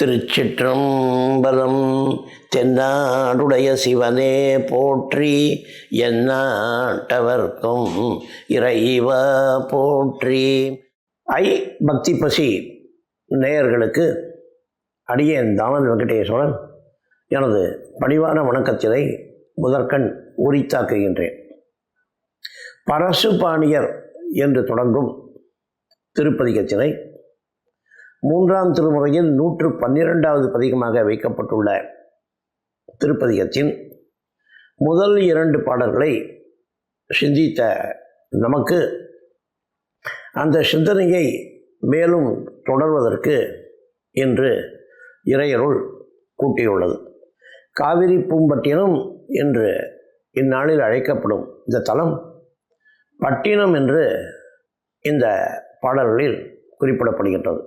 திருச்சிற்றம்பலம் தென்னாடுடைய சிவனே போற்றி எந்நாட்டவர்க்கும் இறைவா போற்றி. ஐ பக்தி பசி நேயர்களுக்கு அடியேன் தாமன் வெங்கடேஸ்வரன். எனது பணிவான வணக்கத்தினை முதற்கண் உரித்தாக்குகின்றேன். பரசு பாணியர் என்று தொடங்கும் திருப்பதிகத்தினை மூன்றாம் திருமுறையில் நூற்று பன்னிரெண்டாவது பதிகமாக வைக்கப்பட்டுள்ள திருப்பதிகத்தின் முதல் இரண்டு பாடல்களை சிந்தித்த நமக்கு அந்த சிந்தனையை மேலும் தொடர்வதற்கு இன்று இறையருள் கூட்டியுள்ளது. காவிரி பூம்பட்டினம் என்று இந்நாளில் அழைக்கப்படும் இந்த தலம் பட்டினம் என்று இந்த பாடல்களில் குறிப்பிடப்படுகின்றது.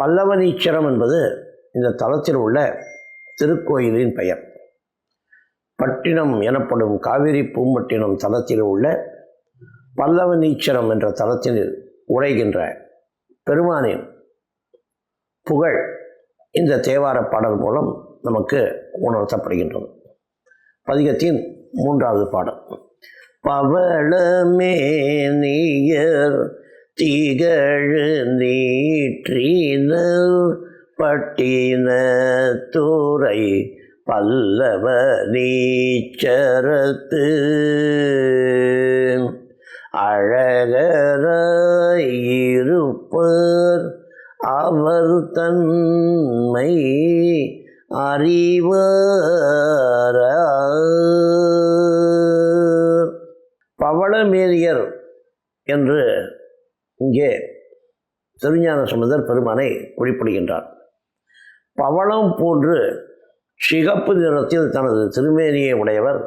பல்லவனீச்சரம் என்பது இந்த தலத்தில் உள்ள திருக்கோயிலின் பெயர். பட்டினம் எனப்படும் காவிரி பூம்பட்டினம் தலத்தில் உள்ள பல்லவனீச்சரம் என்ற தலத்தில் உடைகின்ற பெருமானின் புகழ் இந்த தேவார பாடல் மூலம் நமக்கு உணர்த்தப்படுகின்றது. பதிகத்தின் மூன்றாவது பாடல். பவளமே நீயர் திகழு நீற்றினல் பட்டின துறை பல்லவ நீச்சரத்து அழகராயிருப்பர் அவர் தன்மை அறிவார பவளமேரியர் என்று இங்கே திருஞான சம்பந்தர் பெருமானை குறிப்பிடுகின்றார். பவளம் போன்று சிகப்பு நிறத்தில் தனது திருமேனியை உடையவர்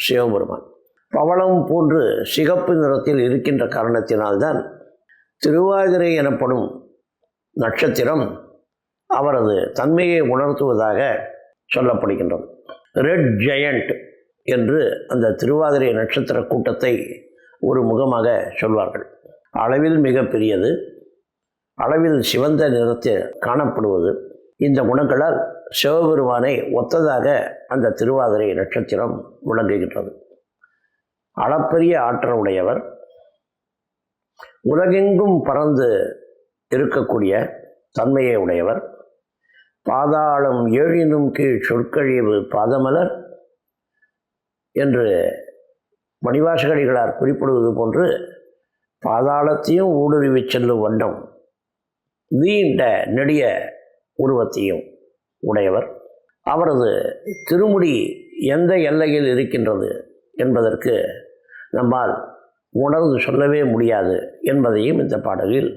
சிவபெருமான். பவளம் போன்று சிகப்பு நிறத்தில் இருக்கின்ற காரணத்தினால்தான் திருவாதிரை எனப்படும் நட்சத்திரம் அவரது தன்மையை உணர்த்துவதாக சொல்லப்படுகின்றது. ரெட் ஜெயண்ட் என்று அந்த திருவாதிரை நட்சத்திர கூட்டத்தை ஒரு முகமாக சொல்வார்கள். அளவில் மிக பெரியது அளவில் சிவந்த நிறத்தில் காணப்படுவது. இந்த குணங்களால் சிவபெருமானை ஒத்ததாக அந்த திருவாதிரை நட்சத்திரம் விளங்குகின்றது. அளப்பரிய ஆற்றல் உடையவர் உலகெங்கும் பறந்து இருக்கக்கூடிய தன்மையை உடையவர். பாதாளம் ஏழினும் கீழ் சொற்கழிவு பாதமலர் என்று மணிவாசகடிகளார் குறிப்பிடுவது போன்று பாதாளத்தையும் ஊடுருவி செல்லும் வண்ணம் நீண்ட நெடிய உருவத்தையும் உடையவர். அவரது திருமுடி எந்த எல்லையில் இருக்கின்றது என்பதற்கு நம்மால் உணர்ந்து சொல்லவே முடியாது என்பதையும் இந்த பாடலில்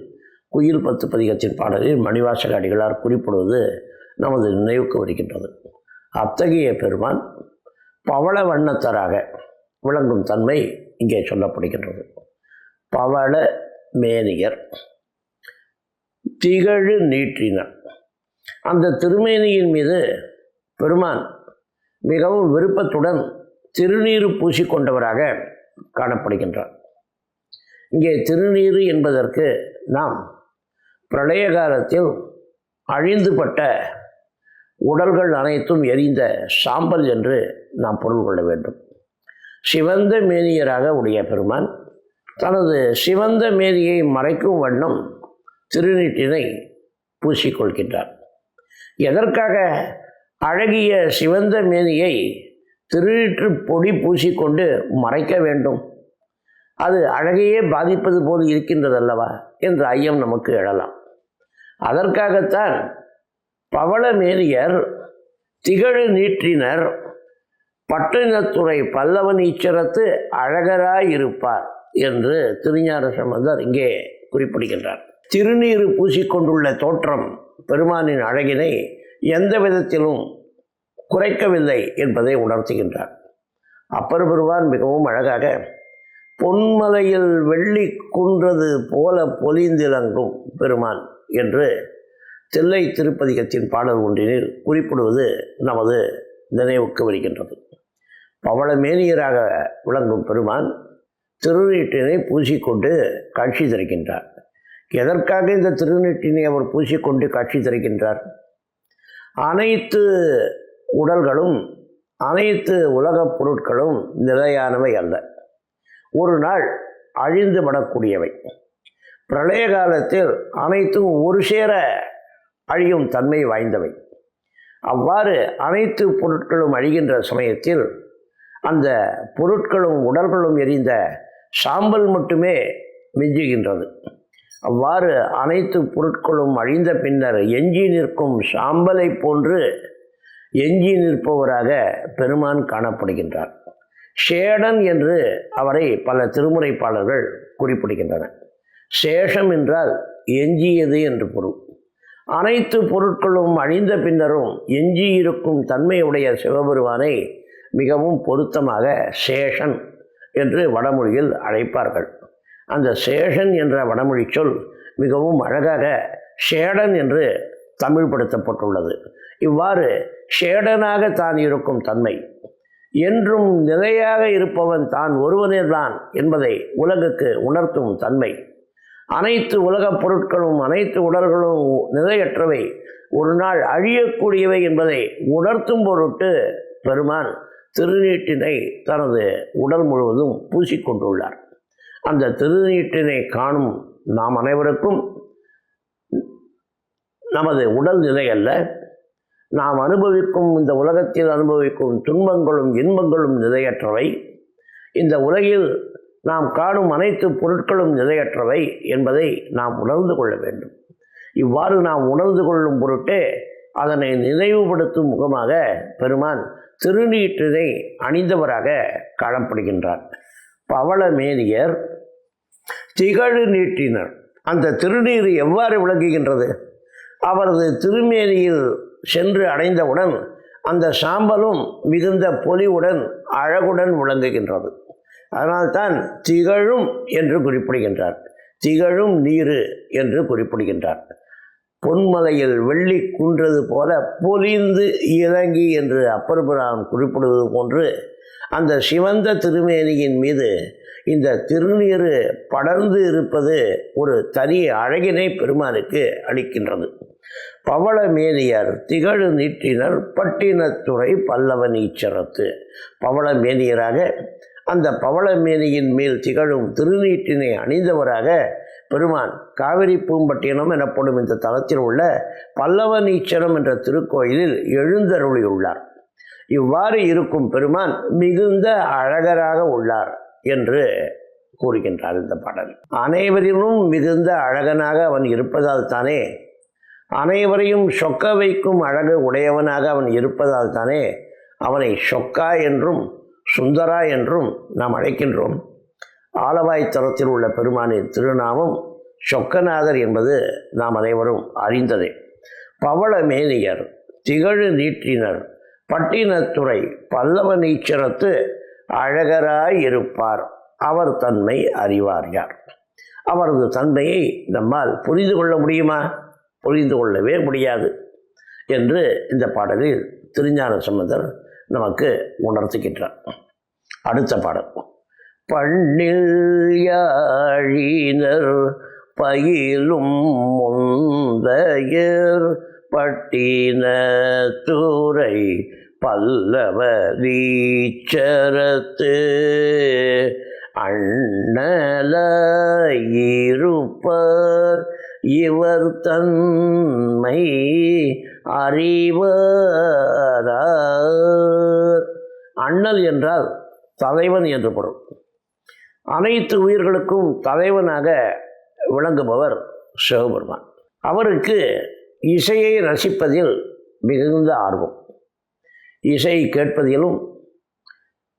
குயில் பத்து பதிகத்தின் பாடலில் மணிவாசக அடிகளார் குறிப்பிடுவது நமது நினைவுக்கு வருகின்றது. அத்தகைய பெருமான் பவள வண்ணத்தராக விளங்கும் தன்மை இங்கே சொல்லப்படுகின்றது. பவள மேனியர். திகழு நீற்றினர். அந்த திருமேனியின் மீது பெருமான் மிகவும் விருப்பத்துடன் திருநீறு பூசிக்கொண்டவராக காணப்படுகின்றார். இங்கே திருநீறு என்பதற்கு நாம் பிரளய காலத்தில் அழிந்துபட்ட உடல்கள் அனைத்தும் எரிந்த சாம்பல் என்று நாம் பொருள் கொள்ள வேண்டும். சிவந்த மேனியராக உடைய பெருமான் தனது சிவந்த மேனியை மறைக்கும் வண்ணம் திருநீட்டினை பூசிக்கொள்கின்றார். எதற்காக அழகிய சிவந்த மேனியை திருநீற்று பொடி பூசிக்கொண்டு மறைக்க வேண்டும்? அது அழகையே பாதிப்பது போல் இருக்கின்றதல்லவா என்ற ஐயம் நமக்கு எழலாம். அதற்காகத்தான் பவளமேனியர் திகழ் நீற்றினர் பட்டினத்துறை பல்லவன் ஈச்சரத்து அழகராயிருப்பார். என்று திருஞான சம்பந்தர் இங்கே குறிப்பிடுகின்றார். திருநீர் பூசிக்கொண்டுள்ள தோற்றம் பெருமானின் அழகினை எந்த விதத்திலும் குறைக்கவில்லை என்பதை உணர்த்துகின்றார். அப்பர் பெருவான் மிகவும் அழகாக பொன்மலையில் வெள்ளி குன்றது போல பொலிந்திலங்கும் பெருமான் என்று தில்லை திருப்பதிகத்தின் பாடல் ஒன்றினில் குறிப்பிடுவது நமது நினைவுக்கு வருகின்றது. பவளமேனியராக விளங்கும் பெருமான் திருநீட்டினை பூசிக்கொண்டு காட்சி தருகின்றார். எதற்காக இந்த திருநீட்டினை அவர் பூசிக்கொண்டு காட்சி தருகின்றார்? அனைத்து உடல்களும் அனைத்து உலகப் பொருட்களும் நிலையானவை அல்ல. ஒரு நாள் அழிந்து விடக்கூடியவை. பிரளய காலத்தில் அனைத்தும் ஒரு சேர அழியும் தன்மை வாய்ந்தவை. அவ்வாறு அனைத்து பொருட்களும் அழிகின்ற சமயத்தில் அந்த பொருட்களும் உடல்களும் எரிந்த சாம்பல் மட்டுமே மிஞ்சுகின்றது. அவ்வாறு அனைத்து பொருட்களும் அழிந்த பின்னர் எஞ்சி நிற்கும் சாம்பலை போன்று எஞ்சி நிற்பவராக பெருமான் காணப்படுகின்றார். சேடன் என்று அவரை பல திருமுறைப்பாளர்கள் குறிப்பிடுகின்றனர் சேஷம் என்றால் எஞ்சியது என்று பொருள். அனைத்து பொருட்களும் அழிந்த பின்னரும் எஞ்சியிருக்கும் தன்மையுடைய சிவபெருமானை மிகவும் பொருத்தமாக சேஷன் என்று வடமொழியில் அழைப்பார்கள். அந்த சேஷன் என்ற வடமொழி சொல் மிகவும் அழகாக ஷேடன் என்று தமிழ்படுத்தப்பட்டுள்ளது. இவ்வாறு ஷேடனாக தான் இருக்கும் தன்மை. என்றும் நிலையாக இருப்பவன் தான் ஒருவனே தான் என்பதை உலகுக்கு உணர்த்தும் தன்மை. அனைத்து உலகப் பொருட்களும் அனைத்து உடல்களும் நிலையற்றவை. ஒரு நாள் அழியக்கூடியவை என்பதை உணர்த்தும் பொருட்டு பெருமான் திருநீட்டினை தனது உடல் முழுவதும் பூசிக்கொண்டுள்ளார். அந்த திருநீட்டினை காணும் நாம் அனைவருக்கும் நமது உடல் நிலை அல்ல. நாம் அனுபவிக்கும் இந்த உலகத்தில் அனுபவிக்கும் துன்பங்களும் இன்பங்களும் நிலையற்றவை. இந்த உலகில் நாம் காணும் அனைத்து பொருட்களும் நிலையற்றவை என்பதை நாம் உணர்ந்து கொள்ள வேண்டும். இவ்வாறு நாம் உணர்ந்து கொள்ளும் பொருட்டே அதனை நினைவுபடுத்தும் முகமாக பெருமான் திருநீற்றினை அணிந்தவராக காணப்படுகின்றார் பவளமேனியர் திகழு நீட்டினர் அந்த திருநீர் எவ்வாறு விளங்குகின்றது? அவரது திருமேனியில் சென்று அடைந்தவுடன் அந்த சாம்பலும் மிகுந்த பொலிவுடன் அழகுடன் விளங்குகின்றது. அதனால்தான் திகழும் என்று குறிப்பிடுகின்றார். திகழும் நீரு என்று குறிப்பிடுகின்றார். பொன்மலையில் வெள்ளி குன்றது போல பொலிந்து இறங்கி என்று அப்பர்புரான் குறிப்பிடுவது போன்று அந்த சிவந்த திருமேனியின் மீது இந்த திருநீர் படர்ந்து இருப்பது ஒரு தனி அழகினை பெருமானுக்கு அளிக்கின்றது. பவள மேனியர் திகழு நீட்டினர் பட்டினத்துறை பல்லவ நீச்சரத்து பவள மேனியராக அந்த பவள மேனியின் மேல் திகழும் திருநீட்டினை அணிந்தவராக பெருமான் காவிரி பூம்பட்டினம் எனப்படும் இந்த தலத்தில் உள்ள பல்லவ நீச்சரம் என்ற திருக்கோயிலில் எழுந்தருளியுள்ளார். இவ்வாறு இருக்கும் பெருமான் மிகுந்த அழகராக உள்ளார் என்று கூறுகின்றார் இந்த பாடல். அனைவரிலும் மிகுந்த அழகனாக அவன் இருப்பதால் தானே அனைவரையும் சொக்க வைக்கும் அழகு உடையவனாக அவன் இருப்பதால் தானே அவனை சொக்கா என்றும் சுந்தரா என்றும் நாம் அழைக்கின்றோம். ஆலவாய் உள்ள பெருமானின் திருநாமம் சொக்கநாதர் என்பது நாம் அனைவரும் அறிந்ததே. பவள மேனியர் திகழு நீற்றினர் பட்டினத்துறை பல்லவ நீச்சரத்து அழகராயிருப்பார் அவர் தன்மை அறிவார் யார்? அவரது தன்மையை நம்மால் புரிந்து கொள்ள முடியுமா? புரிந்து கொள்ளவே முடியாது என்று இந்த பாடலில் திருஞான சம்பந்தர் நமக்கு உணர்த்துகின்றார். அடுத்த பாடல். பண்ணில் யாழினர் பயிலும் முந்தையர் பட்டின தூரை பல்லவரீச்சரத்து அண்ணலாயிருப்பர் இவர் தன்மை அறிவார் அண்ணல் என்றால் தலைவன் என்று பொருள். அனைத்து உயிர்களுக்கும் தலைவனாக விளங்குபவர் சிவபெருமான். அவருக்கு இசையை ரசிப்பதில் மிகுந்த ஆர்வம். இசை கேட்பதிலும்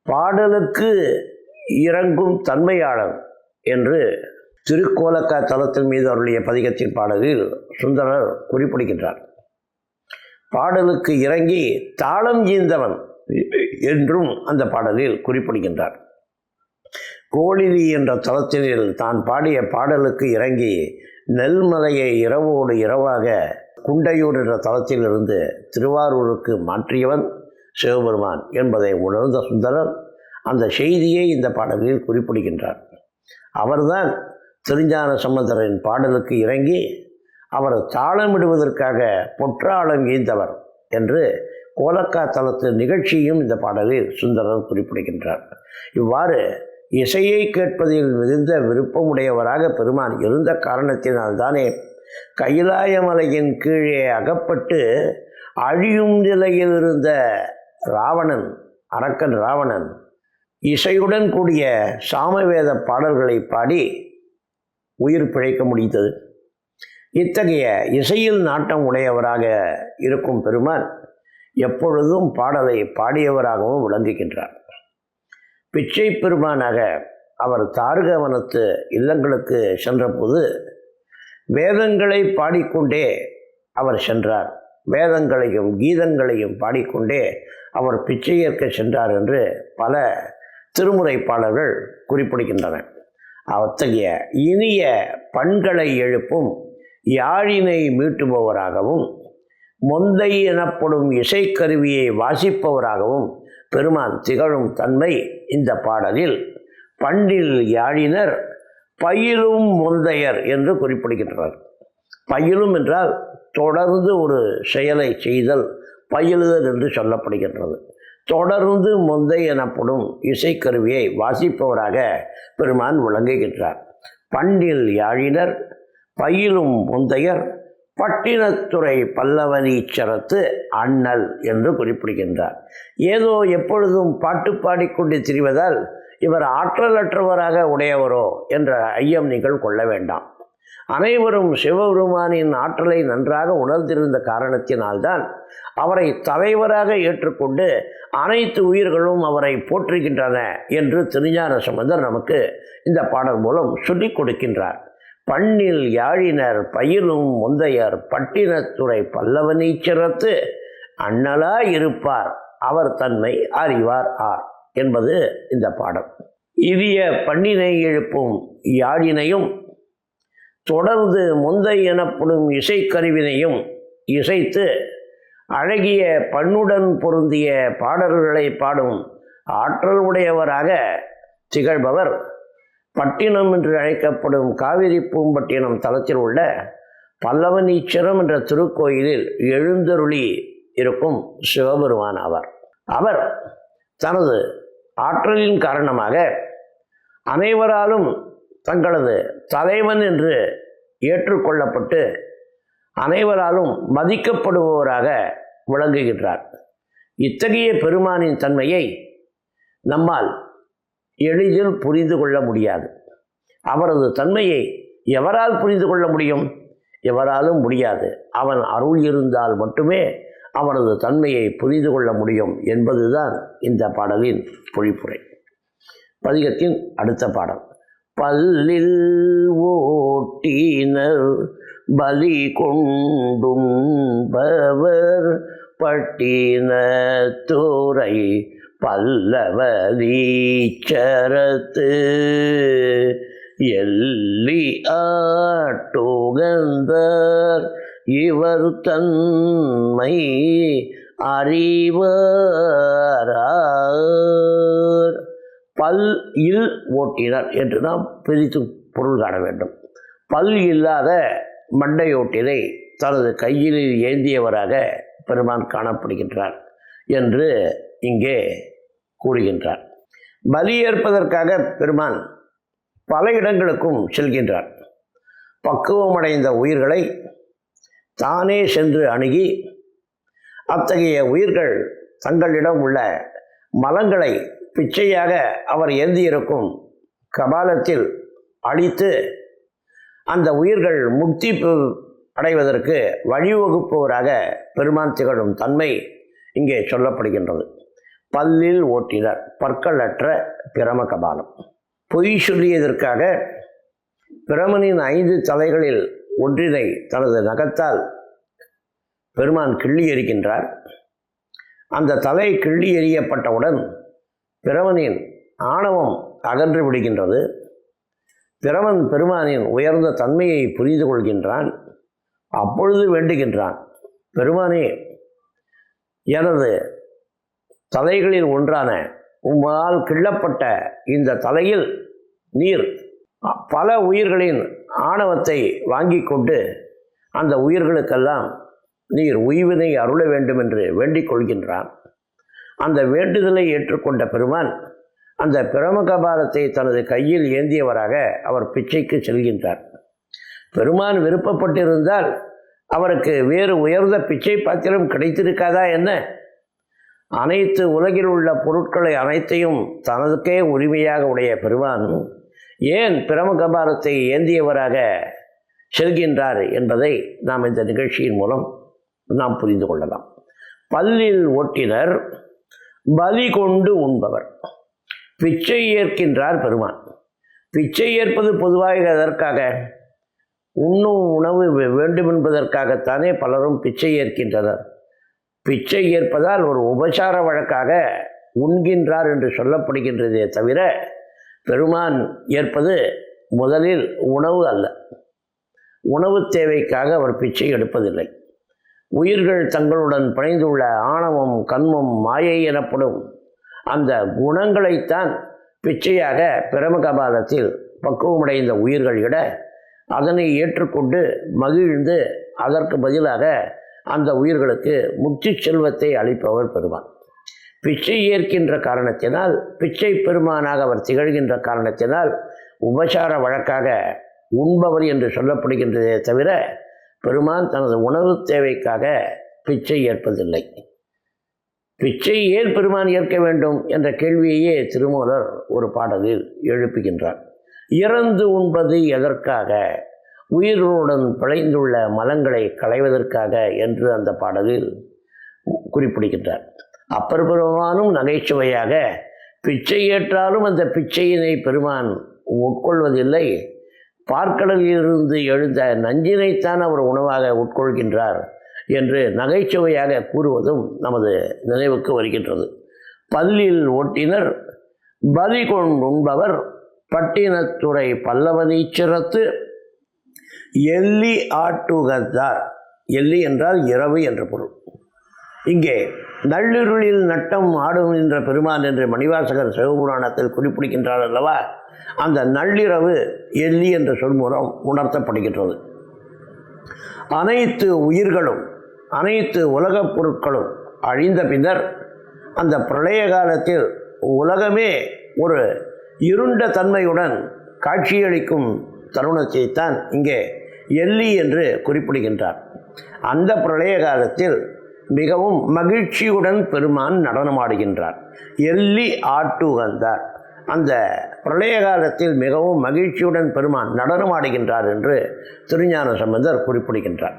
பாடலுக்கு இறங்கும் தன்மையாளர் என்று திருக்கோலக்கா தலத்தின் மீது அவருடைய பதிகத்தின் பாடலில் சுந்தரர் குறிப்பிடுகின்றார். பாடலுக்கு இறங்கி தாளம் ஈந்தவன் என்றும் அந்த பாடலில் குறிப்பிடுகின்றார். கோழிலி என்ற தலத்தினில் தான் பாடிய பாடலுக்கு இறங்கி நெல்மலையை இரவோடு இரவாக குண்டையூர் என்ற தலத்திலிருந்து திருவாரூருக்கு மாற்றியவன் சிவபெருமான் என்பதை உணர்ந்த சுந்தரர் அந்த செய்தியை இந்த பாடலில் குறிப்பிடுகின்றார். அவர்தான் திருஞான சம்பந்தரின் பாடலுக்கு இறங்கி அவர் தாளமிடுவதற்காக பொற்றாளம் ஈந்தவர் என்று கோலக்கா தளத்து நிகழ்ச்சியும் இந்த பாடலில் சுந்தரர் குறிப்பிடுகின்றார். இவ்வாறு இசையை கேட்பதில் மிகுந்த விருப்பமுடையவராக பெருமான் இருந்த காரணத்தினால்தானே கைலாயமலையின் கீழே அகப்பட்டு அழியும் நிலையில் இருந்த ராவணன் அரக்கன் ராவணன் இசையுடன் கூடிய சாமவேத பாடல்களை பாடி உயிர் பிழைக்க முடிந்தது. இத்தகைய இசையில் நாட்டம் உடையவராக இருக்கும் பெருமான் எப்பொழுதும் பாடலை பாடியவராகவும் விளங்குகின்றார். பிச்சை பெருமானாக அவர் தாருகவனத்து இல்லங்களுக்கு சென்றபோது வேதங்களை பாடிக்கொண்டே அவர் சென்றார். வேதங்களையும் கீதங்களையும் பாடிக்கொண்டே அவர் பிச்சை ஏற்க சென்றார் என்று பல திருமுறை பாடல்கள் அத்தகைய இனிய பண்களை எழுப்பும் யாழினை மீட்டுபவராகவும் மொந்தை எனப்படும் இசைக்கருவியை வாசிப்பவராகவும் பெருமான் திகழும் தன்மை இந்த பாடலில் பண்டில் யாழினர் பயிலும் முந்தையர் என்று குறிப்பிடுகின்றனர் பயிலும் என்றால் தொடர்ந்து ஒரு செயலை செய்தல் பயிலுதல் என்று சொல்லப்படுகின்றது. தொடர்ந்து முந்தை எனப்படும் இசைக்கருவியை வாசிப்பவராக பெருமான் விளங்குகின்றார். பண்டில் யாழினர் பயிலும் முந்தையர் பட்டினத்துறை பல்லவனீச்சரத்து அண்ணல் என்று குறிப்பிடுகின்றார். ஏதோ எப்பொழுதும் பாட்டு பாடிக்கொண்டு திரிவதால் இவர் ஆற்றலற்றவராக உடையவரோ என்ற ஐயம் நீங்கள் கொள்ள வேண்டாம். அனைவரும் சிவபெருமானின் ஆற்றலை நன்றாக உணர்ந்திருந்த காரணத்தினால்தான் அவரை தலைவராக ஏற்றுக்கொண்டு அனைத்து உயிர்களும் அவரை போற்றுகின்றன என்று திருஞான சம்பந்தர் நமக்கு இந்த பாடல் மூலம் சொல்லிக் கொடுக்கின்றார். பண்ணில் யாழினர் பயிலும் முந்தையர் பட்டினத்துறை பல்லவனீச்சரத்து அண்ணலா இருப்பார் அவர் தன்மை அறிவார் ஆர் என்பது இந்த பாடம். இதிய பண்ணினை எழுப்பும் யாழினையும் தொடர்ந்து முந்தை எனப்படும் இசைக்கருவினையும் இசைத்து அழகிய பண்ணுடன் பொருந்திய பாடல்களை பாடும் ஆற்றல் உடையவராக திகழ்பவர் பட்டினம் என்று அழைக்கப்படும் காவிரி பூம்பட்டினம் தலத்தில் உள்ள பல்லவனீச்சரம் என்ற திருக்கோயிலில் எழுந்தருளி இருக்கும் சிவபெருமான் ஆவார். அவர் தனது ஆற்றலின் காரணமாக அனைவராலும் தங்களது தலைவன் என்று ஏற்றுக்கொள்ளப்பட்டு அனைவராலும் மதிக்கப்படுபவராக விளங்குகின்றார். இத்தகைய பெருமானின் தன்மையை நம்மால் எளிதில் புரிந்து கொள்ள முடியாது. அவரது தன்மையை எவரால் புரிந்து கொள்ள முடியும்? எவராலும் முடியாது. அவன் அருள் இருந்தால் மட்டுமே அவனது தன்மையை புரிந்து கொள்ள முடியும் என்பதுதான் இந்த பாடலின் பொழிப்புரை. பதிகத்தின் அடுத்த பாடல். பல்லில் ஓட்டினர் பலி கொண்டும் பவர் பட்டினத்துறை பல்லவதீச்சரத்து எல்லி ஆட்டோகந்தர் இவர் தன்மை அறிவார் பல் இல் ஓட்டினர் என்று நாம் பிரித்து பொருள் காண வேண்டும். பல் இல்லாத மண்டையோட்டினை தனது கையில் ஏந்தியவராக பெருமான் காணப்படுகின்றார். என்று இங்கே கூறுகின்றார். பலி ஏற்பதற்காக பெருமான் பல இடங்களுக்கும் செல்கின்றார். பக்குவமடைந்த உயிர்களை தானே சென்று அணுகி அத்தகைய உயிர்கள் தங்களிடம் உள்ள மலங்களை பிச்சையாக அவர் ஏந்தியிருக்கும் கபாலத்தில் அழித்து அந்த உயிர்கள் முக்தி அடைவதற்கு வழிவகுப்பவராக பெருமான் திகழும் தன்மை இங்கே சொல்லப்படுகின்றது. பல்லில் ஓட்டினர் பற்களற்ற பிரம கபாலம். பொய் சொல்லியதற்காக பிரமனின் ஐந்து தலைகளில் ஒன்றினை தனது நகத்தால் பெருமான் கிள்ளி எறிகின்றார் அந்த தலை கிள்ளி எறியப்பட்டவுடன் பிரமனின் ஆணவம் அகன்று விடுகின்றது. பிரமன் பெருமானின் உயர்ந்த தன்மையை புரிந்து கொள்கின்றான். அப்பொழுது வேண்டுகின்றான் பெருமானே எனது தலைகளில் ஒன்றான உம்மால் கிள்ளப்பட்ட இந்த தலையில் நீர் பல உயிர்களின் ஆணவத்தை வாங்கி கொண்டு அந்த உயிர்களுக்கெல்லாம் நீர் உய்வினை அருள வேண்டும் என்று வேண்டிக் கொள்கின்றான். அந்த வேண்டுதலை ஏற்றுக்கொண்ட பெருமான் அந்த பிரமகபாரத்தை தனது கையில் ஏந்தியவராக அவர் பிச்சைக்கு செல்கின்றார். பெருமான் விருப்பப்பட்டிருந்தால் அவருக்கு வேறு உயர்ந்த பிச்சை பாத்திரம் கிடைத்திருக்காதா என்ன? அனைத்து உலகில் உள்ள பொருட்களை அனைத்தையும் தனதுக்கே உரிமையாக உடைய பெருமான் ஏன் பிரமகபாரத்தை ஏந்தியவராக செல்கின்றார் என்பதை நாம் இந்த நிகழ்ச்சியின் மூலம் நாம் புரிந்து கொள்ளலாம். பல்லில் ஓட்டினர் பலி கொண்டு உண்பவர். பிச்சை ஏற்கின்றார் பெருமான். பிச்சை ஏற்பது பொதுவாக எதற்காக? உண்ணும் உணவு வே- வேண்டும் என்பதற்காகத்தானே பலரும் பிச்சை ஏற்கின்றனர். பிச்சை ஏற்பதால் ஒரு உபசார வழக்காக உண்கின்றார் என்று சொல்லப்படுகின்றதே தவிர பெருமான் ஏற்பது முதலில் உணவு அல்ல. உணவு தேவைக்காக அவர் பிச்சை எடுப்பதில்லை. உயிர்கள் தங்களுடன் பிணைந்துள்ள ஆணவம் கண்மம் மாயை எனப்படும் அந்த குணங்களைத்தான் பிச்சையாக பிரமகபாலத்தில் பக்குவமடைந்த உயிர்கள் இட அதனை ஏற்றுக்கொண்டு மகிழ்ந்து அதற்கு பதிலாக அந்த உயிர்களுக்கு முக்தி செல்வத்தை அளிப்பவர் பெறுவான் பிச்சை ஏற்கின்ற காரணத்தினால் பிச்சை பெருமானாக அவர் திகழ்கின்ற காரணத்தினால் உபசார வழக்காக உண்பவர் என்று சொல்லப்படுகின்றதே தவிர பெருமான் தனது உணவு தேவைக்காக பிச்சை ஏற்பதில்லை. பிச்சை ஏன் பெருமான் ஏற்க வேண்டும் என்ற கேள்வியையே திருமூலர் ஒரு பாடலில் எழுப்புகின்றார். இறந்து உண்பது எதற்காக? உயிர்களுடன் பிழைந்துள்ள மலங்களை களைவதற்காக என்று அந்த பாடலில் குறிப்பிடுகின்றார். அப்பருபருமானும் நகைச்சுவையாக பிச்சை ஏற்றாலும் அந்த பிச்சையினை பெருமான் உட்கொள்வதில்லை. பார்க்கடலிலிருந்து எழுந்த நஞ்சினைத்தான் அவர் உணவாக உட்கொள்கின்றார் என்று நகைச்சுவையாக கூறுவதும் நமது நினைவுக்கு வருகின்றது. பல்லில் ஓட்டினர் பலி கொண்டுண்பவர் பட்டினத்துறை பல்லவதீச்சரத்து எல்லி ஆட்டுகத்தார். எல்லி என்றால் இரவு என்ற பொருள். இங்கே நள்ளிருளில் நட்டம் ஆடும் என்ற பெருமான் என்று மணிவாசகர் சிவபுராணத்தில் குறிப்பிடுகின்றார் அல்லவா? அந்த நள்ளிரவு எல்லி என்ற சொல் மூலம் உணர்த்தப்படுகின்றது. அனைத்து உயிர்களும் அனைத்து உலகப் பொருட்களும் அழிந்த பின்னர் அந்த பிரளய காலத்தில் உலகமே ஒரு இருண்ட தன்மையுடன் காட்சியளிக்கும் தருணத்தைத்தான் இங்கே எல்லி என்று குறிப்பிடுகின்றார். அந்த பிரளய காலத்தில் மிகவும் மகிழ்ச்சியுடன் பெருமான் நடனமாடுகின்றார். எள்ளி ஆட்டுகந்தார் அந்த பிரளய காலத்தில் மிகவும் மகிழ்ச்சியுடன் பெருமான் நடனமாடுகின்றார் என்று திருஞான சம்பந்தர் குறிப்பிடுகின்றார்.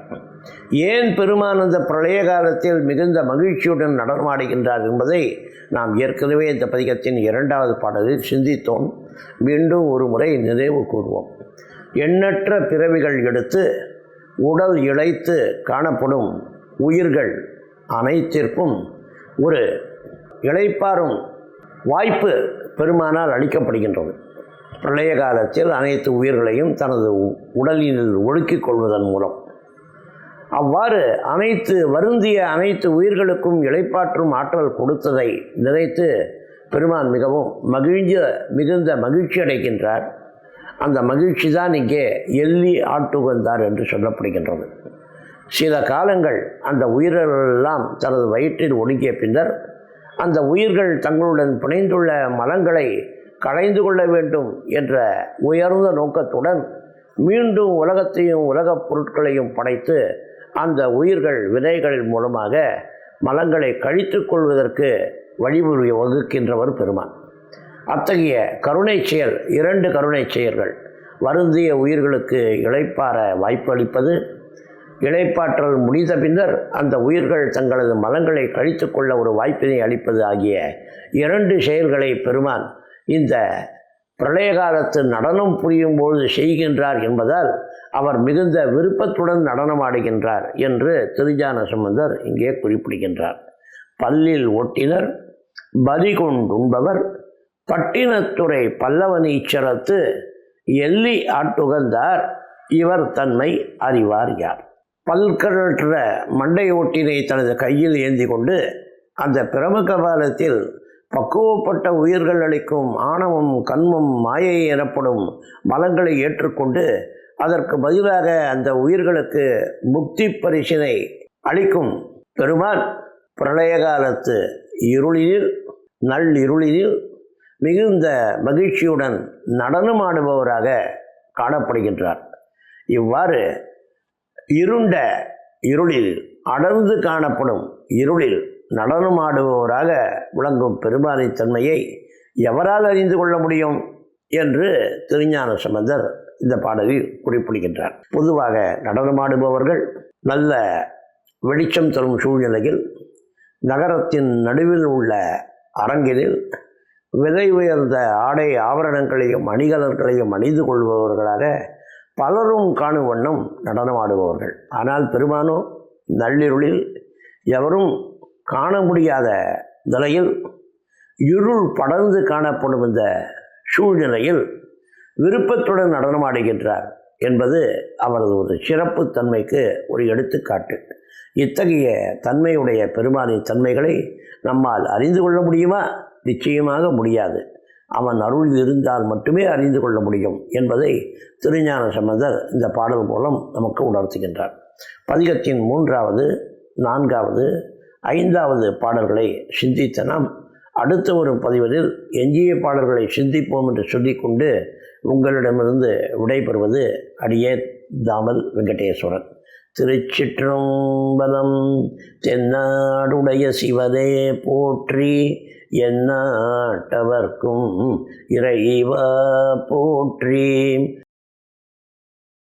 ஏன் பெருமான் அந்த பிரளய காலத்தில் மிகுந்த மகிழ்ச்சியுடன் நடனமாடுகின்றார் என்பதை நாம் ஏற்கனவே இந்த பதிகத்தின் இரண்டாவது பாடலில் சிந்தித்தோம். மீண்டும் ஒரு முறை நினைவு கூறுவோம் எண்ணற்ற பிறவிகள் எடுத்து உடல் இழைத்து காணப்படும் உயிர்கள் அனைத்திற்கும் ஒரு இழைப்பாரும் வாய்ப்பு பெருமானால் அளிக்கப்படுகின்றது. பிரளய காலத்தில் அனைத்து உயிர்களையும் தனது உ- உடலில் ஒடுக்கிக் கொள்வதன் மூலம். அவ்வாறு அனைத்து வருந்திய அனைத்து உயிர்களுக்கும் இழைப்பாற்றும் ஆற்றல் கொடுத்ததை நினைத்து பெருமான் மிகவும் மகிழ்ந்த மிகுந்த மகிழ்ச்சி அடைகின்றார். அந்த மகிழ்ச்சி தான் இங்கே எள்ளி ஆட்டுகந்தார் என்று சொல்லப்படுகின்றது. சில காலங்கள் அந்த உயிர்களெல்லாம் தனது வயிற்றில் ஒடுங்கிய பின்னர் அந்த உயிர்கள் தங்களுடன் பிணைந்துள்ள மலங்களை களைந்து கொள்ள வேண்டும் என்ற உயர்ந்த நோக்கத்துடன் மீண்டும் உலகத்தையும் உலகப் பொருட்களையும் படைத்து அந்த உயிர்கள் விதைகளின் மூலமாக மலங்களை கழித்து கொள்வதற்கு வழிமுறை வகுக்கின்றவர் பெருமான். அத்தகைய கருணை செயல் இரண்டு கருணை செயல்கள். வருந்திய உயிர்களுக்கு இளைப்பாற வாய்ப்பு அளிப்பது இளைப்பாற்றல் முடிந்த பின்னர் அந்த உயிர்கள் தங்களது மலங்களை கழித்து கொள்ள ஒரு வாய்ப்பினை அளிப்பது ஆகிய இரண்டு செயல்களை பெருமான் இந்த பிரளய காலத்து நடனம் புரியும் பொழுது செய்கின்றார் என்பதால் அவர் மிகுந்த விருப்பத்துடன் நடனமாடுகின்றார் என்று திருஞான சம்பந்தர் இங்கே குறிப்பிடுகின்றார். பல்லில் ஒட்டினர் பலி கொண்டுண்பவர் பட்டினத்துறை பல்லவனீச்சரத்து எள்ளி ஆட்டுகந்தார் இவர் தன்மை அறிவார் யார். பல்கழற்ற மண்டையோட்டினை தனது கையில் ஏந்தி கொண்டு அந்த பிரமுக காலத்தில் பக்குவப்பட்ட உயிர்கள் அளிக்கும் ஆணவம் கண்மம் மாயை எனப்படும் மலங்களை ஏற்றுக்கொண்டு அதற்கு பதிலாக அந்த உயிர்களுக்கு முக்தி பரிசினை அளிக்கும். பெருமான் பிரளய காலத்து இருளில் நள்ளிருளில் மிகுந்த மகிழ்ச்சியுடன் நடனமாடுபவராக காணப்படுகின்றார். இவ்வாறு இருண்ட இருளில் அடர்ந்து காணப்படும் இருளில் நடனமாடுபவராக விளங்கும் பெருமானின் தன்மையை எவரால் அறிந்து கொள்ள முடியும் என்று திருஞான சம்பந்தர் இந்த பாடலில் குறிப்பிடுகின்றார். பொதுவாக நடனமாடுபவர்கள் நல்ல வெளிச்சம் தரும் சூழ்நிலையில் நகரத்தின் நடுவில் உள்ள அரங்கினில் விலை உயர்ந்த ஆடை ஆபரணங்களையும் அணிகலன்களையும் அணிந்து கொள்பவர்களாக பலரும் காணும் வண்ணம் நடனமாடுபவர்கள் ஆனால் பெருமானோ நள்ளிருளில் எவரும் காண முடியாத நிலையில் இருள் படர்ந்து காணப்படும் இந்த சூழ்நிலையில் விருப்பத்துடன் நடனமாடுகின்றார் என்பது அவரது ஒரு சிறப்பு தன்மைக்கு ஒரு எடுத்துக்காட்டு. இத்தகைய தன்மையுடைய பெருமானின் தன்மைகளை நம்மால் அறிந்து கொள்ள முடியுமா? நிச்சயமாக முடியாது. அவன் அருள் இருந்தால் மட்டுமே அறிந்து கொள்ள முடியும் என்பதை திருஞான சம்பந்தர் இந்த பாடல் மூலம் நமக்கு உணர்த்துகின்றார். பதிகத்தின் மூன்றாவது நான்காவது ஐந்தாவது பாடல்களை சிந்தித்த நாம் அடுத்த ஒரு பதிவதில் எஞ்சிய பாடல்களை சிந்திப்போம் என்று சொல்லிக்கொண்டு உங்களிடமிருந்து விடைபெறுவது அடியே தாமல் வெங்கடேஸ்வரன். திருச்சிற்றம்பலம் தென்னாடுடைய சிவதே போற்றி எந்நாட்டவர்க்கும் இறைவா போற்றி.